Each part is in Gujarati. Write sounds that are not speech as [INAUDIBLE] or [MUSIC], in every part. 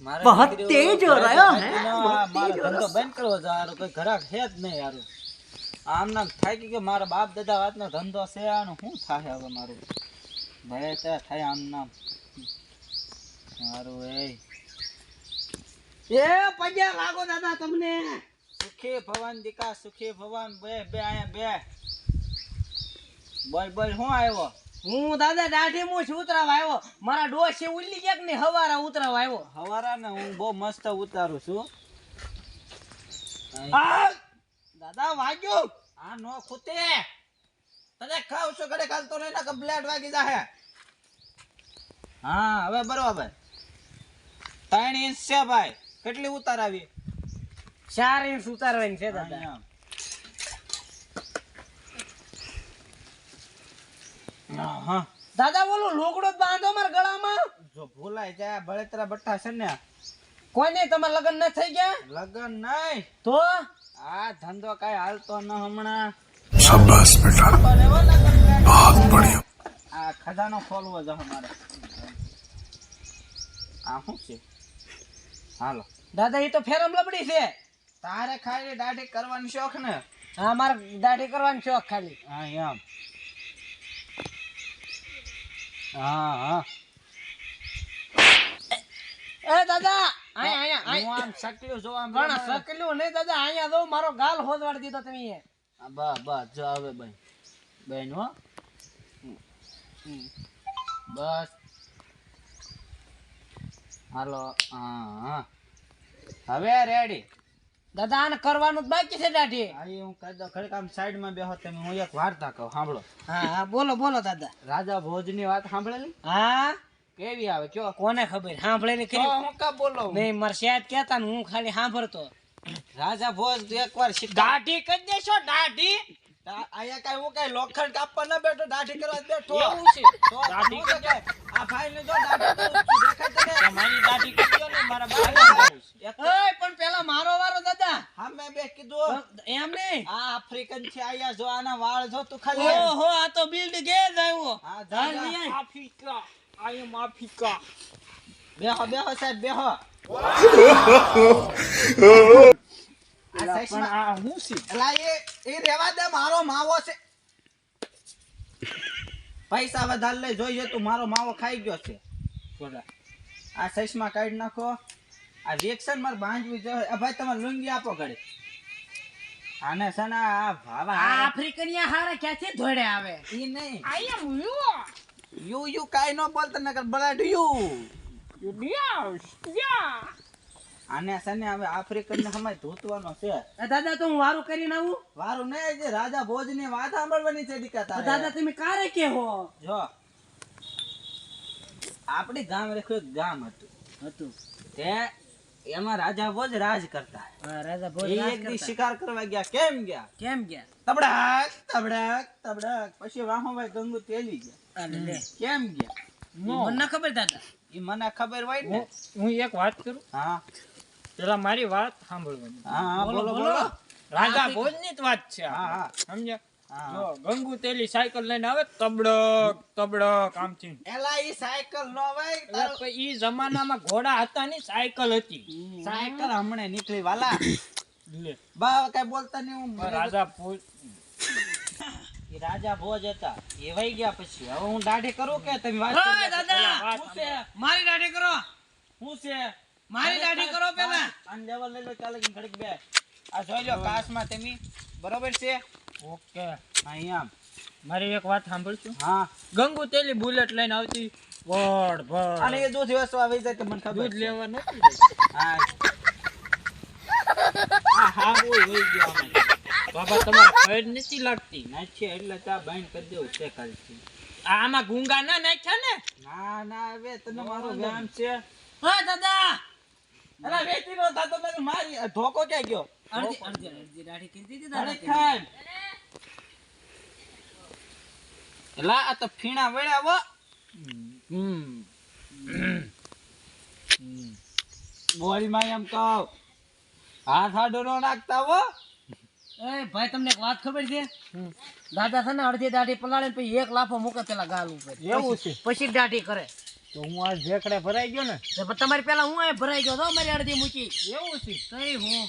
મારે बहुत દીકરીઓ तेज हो ઘરે रहा થાકી है, ન बहुत આ મારો तेज हो ધંધો બંધ કરવો છે હારો કોઈ ઘરાક છે જ નહીં હારું આમ નામ થાકી ગયો મારા બાપ દાદા વાતનો ધંધો છે આનું શું થાય હવે મારું ભલે ત્યાં થાય આમ નામ મારું એ એ પજ્યા લાગો દાદા તમને સુખી ભવન દીકા સુખી ભવન બે બે અહીંયા બે બોલ બોલ શું આવ્યો હું દાદા દાઢી મું છું ઉતરાવા આવ્યો. મારા ડોસી ઉલ્લી ગયા ને નહીં હવારા ઉતરાવા આવ્યો. હવારા ને હું બહુ મસ્ત ઉતારું છું. દાદા વાગ્યો. આ નો ખૂતે. તને ખાવ છો ઘડે ખાલતો નહીં ના બ્લેડ વાગી જાહે. હા હવે બરોબર. ત્રણ ઇંચ છે ભાઈ. કેટલી ઉતારાવી ચાર ઇંચ ઉતારવાની છે દાદા. હા. દાદા બોલું લોકડો બાંધો માર ગળામાં? જો ભૂલાઈ જાય બળેતરા બટ્ટા છે ને. કોને તમાર લગન ન થઈ ગયા? લગન નહીં. તો? આ ધંધો કાઈ હાલતો ન હમણાં. શાબાશ બેટા. બહુત બઢિયા આ ખજાનો ખોલવો છે અમારે. આ શું છે? હાલો. દાદા એ તો ફેરમ લબડી છે. તારે ખાલી દાઢી કરવાનો શોખ ને? હા મારે દાઢી કરવાનો શોખ ખાલી. હા એમ. હા હા. એ દાદા અહીંયા હું આમ સકલ્યું જોવા આમ પણ સકલ્યું નહીં દાદા અહીંયા જો મારો ગાલ હોદવાડી દીધો તમે બસ બસ જો હવે બેન. બેન હો. બસ. હાલો હા હવે રેડી દાદા આને કરવાનું જ બાકી છે દાઢી. અહીં હું કહી દઉં ખરેખર આમ સાઈડમાં બેહો તમે હું એક વાર્તા કહું સાંભળો. હા હા બોલો બોલો દાદા. રાજા ભોજની વાત સાંભળેલી? હા. કેવી આવે કયો? કોને ખબર? સાંભળેલી તો હું કા બોલો? નહીં મારે શેત કેતા ને હું ખાલી સાંભળતો. રાજા ભોજ એકવાર દાઢી કરી દેશો દાઢી. અહીંયા કઈ હું કઈ લોખંડ કાપવા ન બેઠો દાઢી કરવા બેઠો. એવું છે. દાઢી આ જો દાઢી કરું છું, દેખાય તને? મારી દાઢી કરી ને મારા એક ઓય પણ પેલા મારો વારો દાદા. સામે બે કીધું. એમ નહીં આ આફ્રિકન છે આયા જો આના વાળ જો તું ખાલી ઓહો આ તો બિલ્ડ ગેર આવ્યો. હા, જા, લઈ આફ્રિકા આઈ એમ આફ્રિકા બેહો બેહો સાહેબ બેહો. [LAUGHS] આ પણ સાઈઝમાં- આ હું છે એ એ રેવા દે મારો માવો છે. પૈસા વધારે લઈ જોઈએ તું મારો માવો ખાઈ ગયો છે. આ સૈસમાં કાઢી નાખો. આ રિએક્શન મારે બાંધવી જોઈએ આ ભાઈ તમારે લુંગી આપો ઘડી. આને સના આ ભાવા આ આફ્રિકનિયા હારા ક્યાંથી ધોડે આવે? ઈ નહીં. આઈ એમ યુ યુ યુ કાઈ નો બોલતા નકર બ્લડ યુ યુ ડિયા યા આને છે હવે આફ્રિકન ને સમય ધોતવાનો છે. એ દાદા તો હું વારું કરીને આવું? વારું નહીં જે રાજા ભોજની વાત સાંભળવાની છે દીકા તારે. દાદા તમે કારે કે જો આપણી ગામ રેખું એક ગામ હતું. હતું. તે એમાં રાજા ભોજ રાજ કરતા. હા રાજા ભોજ એ રાજ એક શિકાર કરવા ગયા. કેમ ગયા? કેમ ગયા? તબડક તબડક તબડક. પછી વાહોભાઈ ગંગુ તેલી ગયા. કેમ ગયા? મને ખબર દાદા. એ મને ખબર હોય ને. હું હું એક વાત કરું? હા. પેલા મારી વાત સાંભળવાની. હા હા બોલો, બોલો રાજા ભોજની જ વાત છે. હા, હા. સમજ્યા? જો ગંગુ તેલી સાયકલ લઈને આવે તબડક તબડક આમથી. એલા ઈ સાયકલ નો પછી ઈ જમાનામાં ઘોડા હતા ની સાયકલ હતી. સાયકલ હમણે નીકળી વાલા. લે. બા કઈ બોલતા નહીં હું રાજા ભોજ ઈ રાજા ભોજ હતા. એ વહી ગયા પછી. હવે હું દાઢી કરું કે તમે વાત દાદા મારી દાઢી કરો. શું છે? મારી દાઢી કરો પેલા. લેવલ લઈ લો ચાલે ઘડીક બે. આ જોઈ લો કાશમાં તમે બરોબર છે? ઓકે અહીંયા મારી એક વાત સાંભળશું? હા. ગંગુ તેલી બુલેટ લઈને આવતી વડ ભડ અને એ દૂધ વસ્તુ આવી જાય કે મને ખબર દૂધ. લેવા હા. આ હા ઓય હોય ગયો આમાં. બાબા તમારે ફેર નથી લાગતી? નાખીએ એટલે ચા બાઈન કરી દેવું છે કાલથી આ આમાં ગુંગા ના નાખ્યા ને? ના ના હવે તને મારું નામ છે. હા દાદા. અલા વેચી નો થાતો મેં મારી ધોકો ક્યાં ગયો? અડધી અડધી અડધી દાઢી કીધી દીધી અરે ખાન એલા આ તો ફીણા વળ્યા હો. હમ બોડીમાં એમ કહો. હાથ આડો નો નાખતા હો. એ ભાઈ તમને એક વાત ખબર છે? દાદા છે ને અડધી દાઢી પલાળે પછી એક લાફો મૂકે પેલા ગાલ ઉપર. એવું છે. પછી દાઢી કરે. તો હું આ ઝેકડે ભરાઈ ગયો ને? પણ તમારી પેલા હું અહીં ભરાઈ ગયો તો મારી અડધી મૂકી. એવું છે? કઈ હું.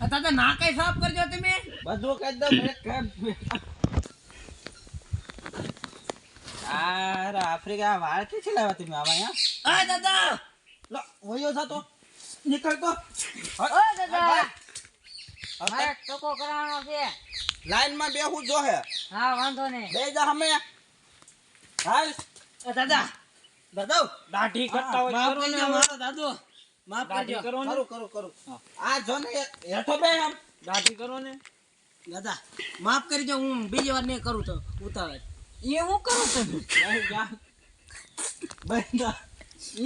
હા દાદા ના કઈ સાફ કરજો તમે. બધું કઈ દો એક અરે આફ્રિકા વાળ કે છે લાવા તમે આવા અહીંયા? આ દાદા! લો વયો થતો નીકળતો. ઓ દાદા! હવે ટકો કરવાનો છે. લાઈનમાં બેહું જો હે. હા વાંધો નહીં. બે જા હમે. હાલ. દાદા. દાદા. દાઢી કરતા હોય માફ કરો ને મારો દાદો. માફ કરજો. કરો ને. કરો કરું કરું. આ જો ને હેઠો બે આમ. દાઢી કરો ને. દાદા માફ કરજો હું બીજી વાર નહીં કરું તો ઉતાવળ. એ હું કરો તમે. બંધા જા.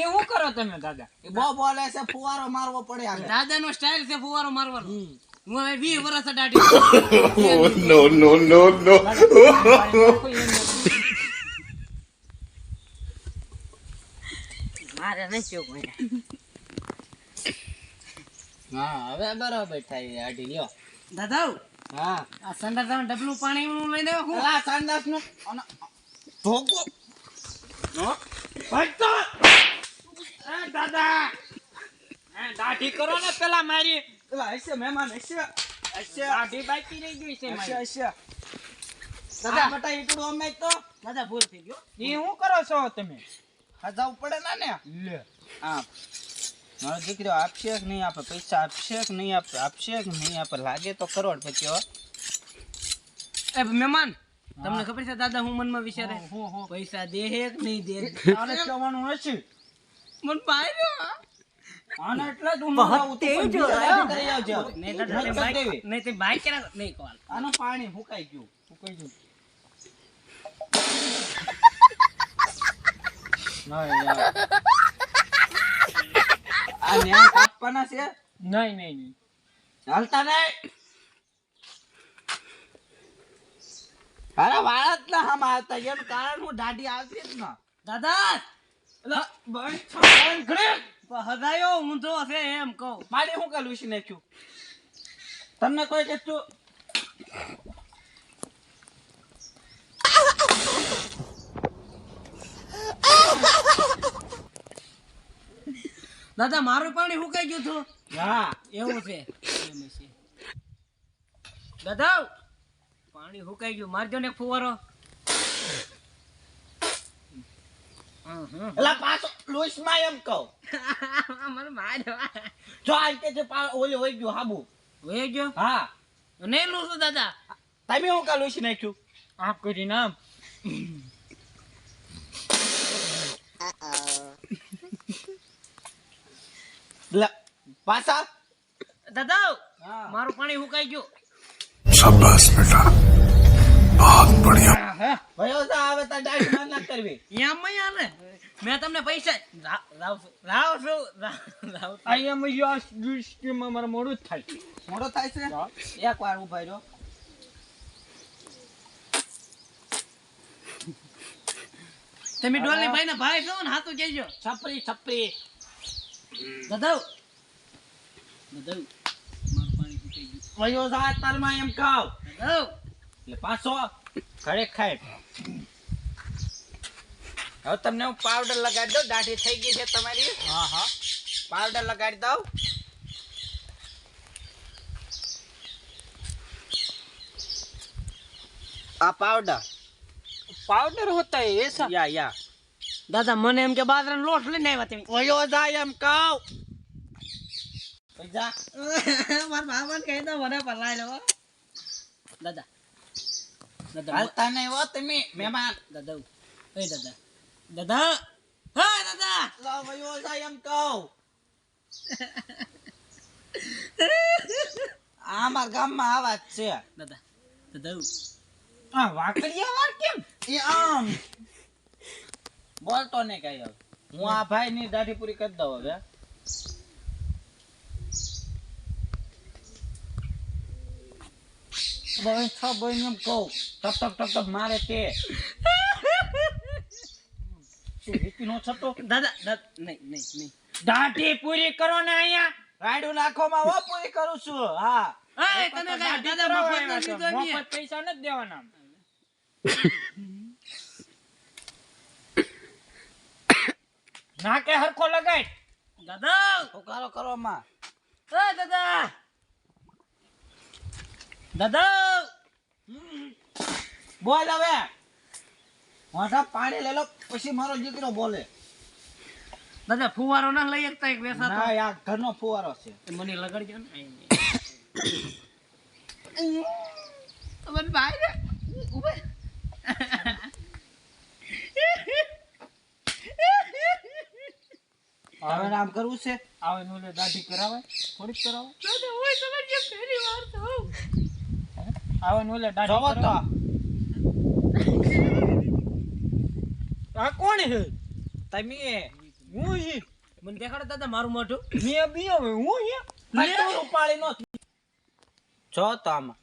એ હું કરો તમે દાદા. બો બોલે છે ફુવારો મારવો પડે દાદા નો સ્ટાઇલ છે ફુવારો મારવાનો. હું હવે 20 વર્ષ દાઢી. મારે નથી કોઈ હા હવે બરાબર થાય આડી લ્યો. દાદા હા. આ સંડા ડબલું પાણી નું હું? અલા સંડાસનું અને ધોકો ભટતો! એ દાદા! દાઢી કરો ને પેલા મારી. એલા હશે મહેમાન હશે. હશે. દાઢી બાકી રહી ગઈ છે હશે હશે. દાદા. બટા ઈકડું અમે તો. દાદા ભૂલ થઈ ગયો. એ હું કરો છો તમે? હજાવ પડે ના ને? લે. હા. મારો દીકરો આપશે કે નહીં આપે? પૈસા આપશે કે નહીં આપે? આપશે કે નહીં આપે? લાગે તો કરોડ પછી હો. એ મહેમાન તમને ખબર છે દાદા હું મનમાં વિચારે? પૈસા દે હે કે નહીં દે? આને કહેવાનું હશે મન પાડ્યો એટલે તું. નહીં તે બાઈક નહીં તે કરા નહીં કોલ આનું પાણી ફૂંકાઈ ગયું. ફૂંકાઈ ગયું. આ ન્યા કાપવાના છે? નહીં નહીં નહીં. હાલતા નહીં. અરે વાળા જ ના આમ આવતા એનું કારણ હું દાઢી આવતી જ ના. દાદા! એટલે હદાયો ઊંધો છે એમ કહું. મારી હું કાલ વિશે નાખ્યું તમને કોઈ કહેતું? દાદા મારું પાણી સુકાઈ ગયું હતું? હા એવું છે. દાદા પાણી સુકાઈ ગયું? મારજો ને ફુવારો. હમ, હમ. એટલે પાછો લુઈસમાં એમ કહું. [LAUGHS] મને માર જો આ રીતે છે ઓલે હોય ગયો હાબુ. હોય ગયો? હા. નહીં લૂસું દાદા. તમે હું કાલ લૂસી નાખ્યું? આ કરી નામ પાછા. દાદા મારું પાણી હુકાઈ ગયું. શાબાશ બેટા. बहुत बढ़िया ભયો જા હવે તાર દાઢી બંધ ના કરવી એમ નહીં હાલે મેં તમને પૈસા રા- રાવ છું રાવ છું રા- રાવ છું. આ એમ જ આ દૃષ્ટિમાં મારે મોડું જ થાય મોડો થાય છે એક વાર ઉભા રહ્યો તમે ડોલી ભાઈ ના ભાઈ છો ને હાથું કહેજો છપરી છપરી દાદા દાદા મારું પાણી સુકાઈ ગયું વયો જા તારમાં એમ કહું દાદા એટલે ઘરે ખાય. હવે તમને હું પાવડર લગાડી દઉં. દાઢી થઈ ગઈ છે તમારી. હા હા. પાવડર લગાડી દઉં. આ પાવડર પાવડર હોતા એ સા. યા યા. દાદા મને એમ કે બાજરાનો લોટ લઈને આવ્યા તમે. ઓયો જાય એમ કાવ જા [LAUGHS] મારા બાબાને કહી દો મને પલાઈ લો દાદા દાદા હાલતા નહીં હો તમે મહેમાન. દાદા એ દાદા. દાદા હા દાદા! લો એમ કહો. આ ગામમાં આવા જ છે. દાદા દાદા આ વાકડિયા વાર કેમ? એ આમ. બોલતો ને કઈ હું આ ભાઈ ની દાઢી પૂરી કરી દઉં હવે. ભાઈ છ ભાઈ એમ કહું ટપ ટપ ટપ ટપ મારે તે. નો છતો દાદા નહીં નહીં નહીં. દાઢી પૂરી કરો ને અહીંયા. રાયડું નાખો માં હો પૂરી કરું છું. હા. એ, તને દાદા મફત ને? મફત પૈસા નથી દેવાના. નાકે હરખો લગાય. દાદા! ઉકાળો કરો માં એ દાદા! દાદા! બોલ હવે. મોઢા પાણી લઈ લો પછી મારો દીકરો બોલે. દાદા ફુવારો ના લઈ શકતા એક વેસાતો ના આ ઘરનો ફુવારો છે. મને લગાડજો ને. તમને ભાઈ ને ઉભે. હવે આમ કરવું છે? આવે ને દાઢી કરાવે થોડીક કરાવે. દાદા હોય જે પહેલી વાર તો આવે ને ઓલે દાઢી તો [LAUGHS] આ કોણ છે? તમે હું હી મને દેખાડો દાદા મારું મોઢું. મે બી હવે હું છે? ફટું ઉપાડી નો જો તો આમાં.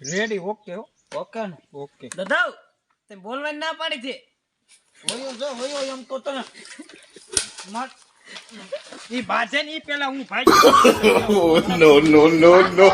રેડી ઓકે ઓકે ને? ઓકે દાદા તે બોલવાની ના પાડી છે. હોયો જો હોયો એમ તો તને મત ઈ બાજે ની પેલા હું ભાઈ નો નો નો નો